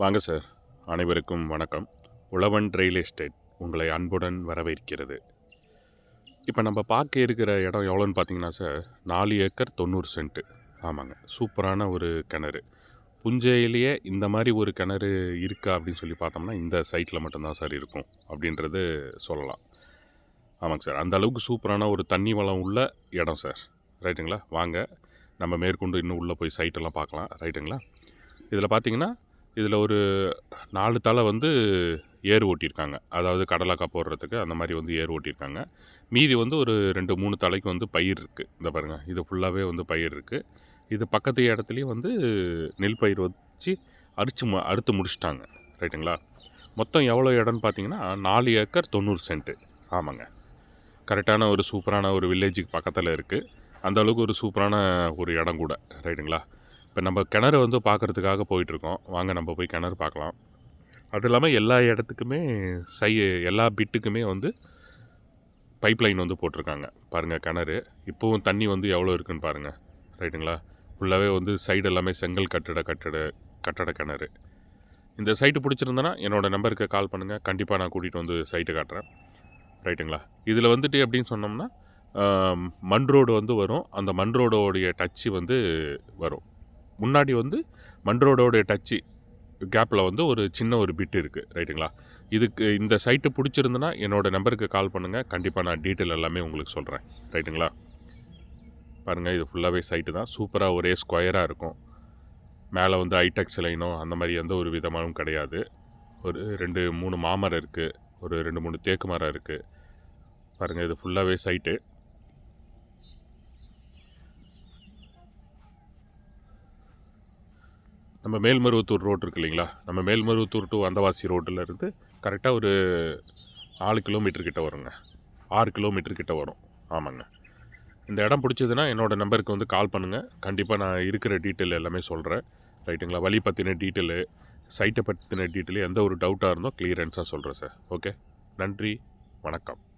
வாங்க சார். அனைவருக்கும் வணக்கம். உழவன் ரயில் எஸ்டேட் உங்களை அன்புடன் வரவேற்கிறது. இப்போ நம்ம பார்க்க இருக்கிற இடம் எவ்வளோன்னு பார்த்தீங்கன்னா சார் நாலு ஏக்கர் தொண்ணூறு சென்ட்டு ஆமாங்க. சூப்பரான ஒரு கிணறு. புஞ்சையிலேயே இந்த மாதிரி ஒரு கிணறு இருக்கா அப்படின்னு சொல்லி பார்த்தோம்னா இந்த சைட்டில் மட்டும்தான் சார் இருக்கும் அப்படின்றது சொல்லலாம். ஆமாங்க சார். அந்த அளவுக்கு சூப்பரான ஒரு தண்ணி வளம் உள்ள இடம் சார். ரைட்டுங்களா? வாங்க. நம்ம மேற்கொண்டு இன்னும் உள்ளே போய் சைட்டெல்லாம் பார்க்கலாம். ரைட்டுங்களா? இதில் பார்த்தீங்கன்னா இதில் ஒரு நாலு தலை வந்து ஏர் ஓட்டியிருக்காங்க. அதாவது கடலக்காய் போடுறதுக்கு அந்த மாதிரி வந்து ஏர் ஓட்டியிருக்காங்க. மீதி வந்து ஒரு ரெண்டு மூணு தலைக்கு வந்து பயிர் இருக்குது இந்த பாருங்கள் இது ஃபுல்லாகவே வந்து பயிர் இருக்குது இது பக்கத்து இடத்துலையும் வந்து நெல் பயிர் வச்சு அரிச்சு மு அறுத்து முடிச்சிட்டாங்க. ரைட்டுங்களா மொத்தம் எவ்வளோ இடம்னு பார்த்தீங்கன்னா நாலு ஏக்கர் தொண்ணூறு சென்ட்டு ஆமாங்க. கரெக்டான ஒரு சூப்பரான ஒரு வில்லேஜுக்கு பக்கத்தில் இருக்குது அந்த அளவுக்கு ஒரு சூப்பரான ஒரு இடம் கூட. ரைட்டுங்களா இப்போ நம்ம கிணறு வந்து பார்க்குறதுக்காக போயிட்டுருக்கோம். வாங்க நம்ம போய் கிணறு பார்க்கலாம். அது இல்லாமல் எல்லா இடத்துக்குமே சை எல்லா பிட்டுக்குமே வந்து பைப் லைன் வந்து போட்டிருக்காங்க. பாருங்கள் கிணறு. இப்போவும் தண்ணி வந்து எவ்வளோ இருக்குன்னு பாருங்கள் ரைட்டுங்களா? ஃபுல்லாகவே வந்து சைடு எல்லாமே செங்கல் கட்டிட கட்டிட கட்டட கிணறு. இந்த சைட்டு பிடிச்சிருந்தேன்னா என்னோடய நம்பருக்கு கால் பண்ணுங்கள் கண்டிப்பாக நான் கூட்டிகிட்டு வந்து சைட்டு காட்டுறேன். ரைட்டுங்களா? இதில் வந்துட்டு எப்படின்னு சொன்னோம்னா மண் ரோடு வந்து வரும். அந்த மண் ரோடோடைய டச்சு வந்து வரும். முன்னாடி வந்து மண் ரோடோடைய டச்சு கேப்பில் வந்து ஒரு சின்ன ஒரு பிட் இருக்குது ரைட்டுங்களா? இதுக்கு இந்த சைட்டு பிடிச்சிருந்துன்னா என்னோடய நம்பருக்கு கால் பண்ணுங்கள் கண்டிப்பாக நான் டீட்டெயில் எல்லாமே உங்களுக்கு சொல்கிறேன் ரைட்டுங்களா? பாருங்கள் இது ஃபுல்லாகவே சைட்டு தான். சூப்பராக ஒரே ஸ்கொயராக இருக்கும். மேலே வந்து ஐடெக்ஸ் லைனோ அந்த மாதிரி எந்த ஒரு விதமானும் கிடையாது. ஒரு ரெண்டு மூணு மாமரம் இருக்குது ஒரு ரெண்டு மூணு தேக்கு மரம் இருக்குது பாருங்கள் இது ஃபுல்லாகவே சைட்டு நம்ம மேல்மருவத்தூர் ரோடு இருக்கு இல்லைங்களா? நம்ம மேல்மருவத்தூர் டு அந்தவாசி ரோட்டில் இருந்து கரெக்டாக ஒரு நாலு கிலோமீட்டர் கிட்ட வருங்க. ஆறு கிலோமீட்டர் கிட்ட வரும். ஆமாங்க. இந்த இடம் பிடிச்சதுன்னா என்னோடய நம்பருக்கு வந்து கால் பண்ணுங்கள் கண்டிப்பாக நான் இருக்கிற டீட்டெயில் எல்லாமே சொல்கிறேன் ரைட்டுங்களா வழி பற்றின டீட்டெயிலு சைட்டை பற்றின டீட்டெயிலு எந்த ஒரு டவுட்டாக இருந்தோ கிளியரன்ஸாக சொல்கிறேன் சார் ஓகே நன்றி. வணக்கம்.